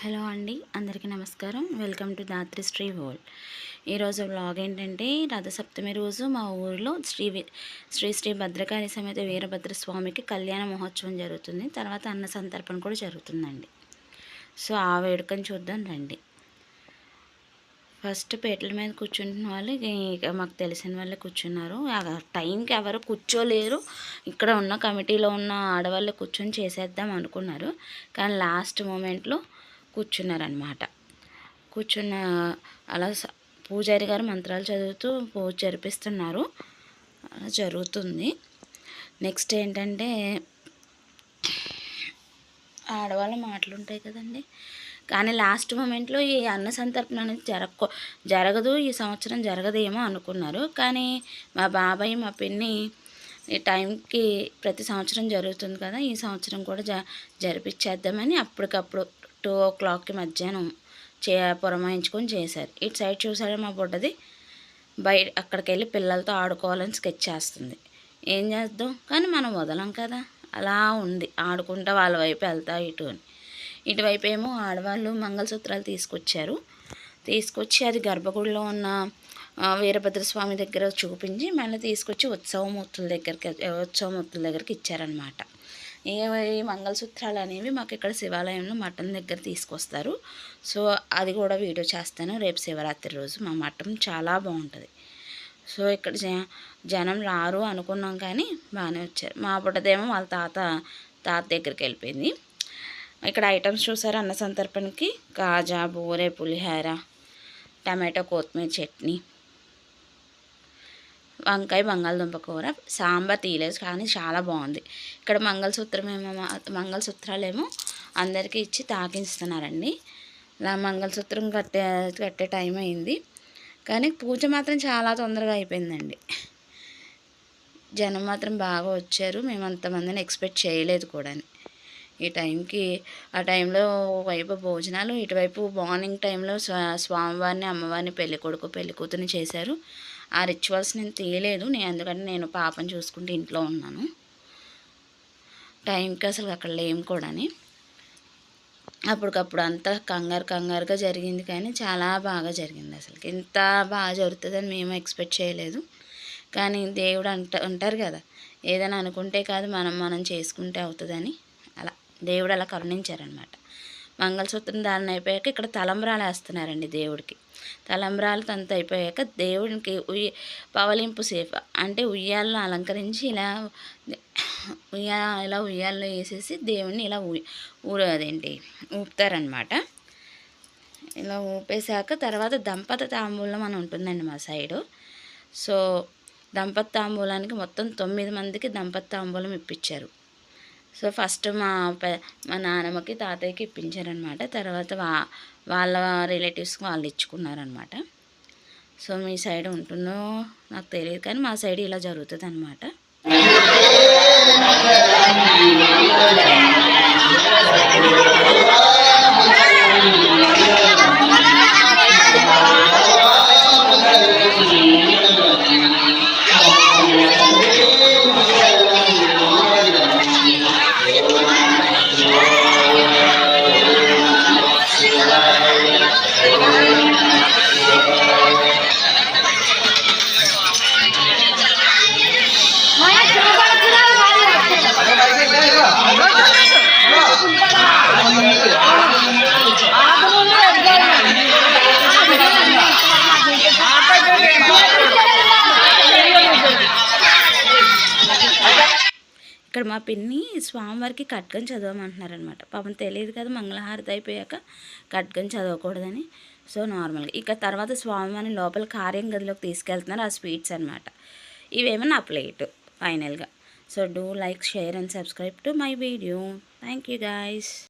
Hello అండి అందరికీ నమస్కారం. వెల్కమ్ టు దాత్రి శ్రీ హోల్ ఈరోజు వ్లాగ్ ఏంటంటే రథసప్తమి రోజు మా ఊరిలో శ్రీ శ్రీ శ్రీ భద్రకాళి సమేత వీరభద్ర స్వామికి కళ్యాణ మహోత్సవం జరుగుతుంది. తర్వాత అన్న సంతర్పణ కూడా జరుగుతుందండి. సో ఆ వేడుకని చూద్దాం రండి. ఫస్ట్ పేటల మీద కూర్చుంటున్న వాళ్ళు ఇక మాకు తెలిసిన వాళ్ళే కూర్చున్నారు. టైంకి ఎవరు కూర్చోలేరు. ఇక్కడ ఉన్న కమిటీలో ఉన్న ఆడవాళ్ళు కూర్చొని చేసేద్దాం అనుకున్నారు. కానీ లాస్ట్ మూమెంట్లో కూర్చున్నారనమాట కూర్చున్న అలా పూజారి గారు మంత్రాలు చదువుతూ పూజ జరిపిస్తున్నారు. అలా జరుగుతుంది. నెక్స్ట్ ఏంటంటే ఆడవాళ్ళ మాటలు ఉంటాయి కదండి. కానీ లాస్ట్ మూమెంట్లో ఈ అన్న సంతర్పణ అనేది జరగ జరగదు ఈ సంవత్సరం జరగదేమో అనుకున్నారు. కానీ మా బాబాయ్ మా పిన్ని ఈ టైంకి ప్రతి సంవత్సరం జరుగుతుంది కదా ఈ సంవత్సరం కూడా జ జరిపించేద్దామని అప్పటికప్పుడు టూ ఓ క్లాక్కి మధ్యాహ్నం చే పురమాయించుకొని చేశారు. ఇటు సైడ్ చూసారా మా బుడ్డది? బయట అక్కడికి వెళ్ళి పిల్లలతో ఆడుకోవాలని స్కెచ్ చేస్తుంది. ఏం చేద్దాం? కానీ మనం వదలం కదా. అలా ఉంది. ఆడుకుంటా వాళ్ళ వైపు వెళ్తా ఇటు అని. ఇటువైపు ఏమో ఆడవాళ్ళు మంగళసూత్రాలు తీసుకొచ్చారు. తీసుకొచ్చి అది గర్భగుడిలో ఉన్న వీరభద్రస్వామి దగ్గర చూపించి మళ్ళీ తీసుకొచ్చి ఉత్సవమూర్తుల దగ్గరికి ఉత్సవమూర్తుల దగ్గరికి ఇచ్చారనమాట ఈ మంగళసూత్రాలు అనేవి మాకు ఇక్కడ శివాలయంలో మటన్ దగ్గర తీసుకొస్తారు. సో అది కూడా వీడియో చేస్తాను. రేపు శివరాత్రి రోజు మా మటన్ చాలా బాగుంటుంది. సో ఇక్కడ జనం రారు అనుకున్నాం కానీ బాగానే వచ్చారు. మా పుట్టదేమో వాళ్ళ తాత తాత దగ్గరికి వెళ్ళిపోయింది. ఇక్కడ ఐటమ్స్ చూసారు? అన్న సంతర్పణకి కాజా బూరె పులిహోర టమాటో కొత్తిమీర చట్నీ. వంకాయ బంగాళదుంప కూర సాంబార్ తీయలేదు కానీ చాలా బాగుంది. ఇక్కడ మంగళసూత్రం ఏమో మంగళసూత్రాలేమో అందరికీ ఇచ్చి తాకిస్తున్నారండి నా మంగళసూత్రం కట్టే కట్టే టైం అయింది. కానీ పూజ మాత్రం చాలా తొందరగా అయిపోయిందండి. జనం మాత్రం బాగా వచ్చారు. మేము అంతమందిని ఎక్స్పెక్ట్ చేయలేదు కూడా ఈ టైంకి ఆ టైంలో వైపు భోజనాలు ఇటువైపు మార్నింగ్ టైంలో స్వామివారిని అమ్మవారిని పెళ్ళి కొడుకు పెళ్ళి చేశారు. ఆ రిచువల్స్ నేను తీయలేదు. నేను ఎందుకంటే నేను పాపను చూసుకుంటూ ఇంట్లో ఉన్నాను. టైంకి అసలు అక్కడ లేము కూడాని. అప్పటికప్పుడు అంతా కంగారు కంగారుగా జరిగింది కానీ చాలా బాగా జరిగింది అసలు ఇంత బాగా జరుగుతుందని మేము ఎక్స్పెక్ట్ చేయలేదు. కానీ దేవుడు అంట ఉంటారు కదా. ఏదైనా అనుకుంటే కాదు మనం మనం చేసుకుంటే అవుతుందని. అలా దేవుడు అలా కరుణించారనమాట మంగళసూత్రం దాన్ని అయిపోయాక ఇక్కడ తలంబ్రాలు వేస్తున్నారండి దేవుడికి. తలంబ్రాలు తంత అయిపోయాక దేవుడికి ఉయ్య పవలింపు సేఫ్ అంటే ఉయ్యాలను అలంకరించి ఇలా ఉయ్యా ఇలా ఉయ్యాల్లో వేసేసి దేవుడిని ఇలా ఊ అదేంటి ఊపుతారనమాట ఇలా ఊపేశాక తర్వాత దంపత తాంబూలం అని ఉంటుందండి మా సైడు. సో దంపతి తాంబూలానికి మొత్తం తొమ్మిది మందికి దంపతి తాంబూలం ఇప్పించారు. సో ఫస్ట్ మా మా నాన్నమ్మకి తాతయ్యకి ఇప్పించారనమాట. తర్వాత వా వాళ్ళ రిలేటివ్స్కి వాళ్ళు ఇచ్చుకున్నారనమాట. సో మీ సైడ్ ఉంటుందో నాకు తెలియదు కానీ మా సైడ్ ఇలా జరుగుతుంది అనమాట ఇక్కడ మా పిన్ని స్వామివారికి ఖడ్గం చదవమంటున్నారనమాట పాపం తెలియదు కదా మంగళహారతి అయిపోయాక ఖడ్గం చదవకూడదని. సో నార్మల్గా. ఇక తర్వాత స్వామివారిని లోపల కార్యం గదిలోకి తీసుకెళ్తున్నారు ఆ స్వీట్స్ అనమాట ఇవేమో నా ప్లేట్ ఫైనల్గా. So do like share and subscribe to my video. Thank you guys.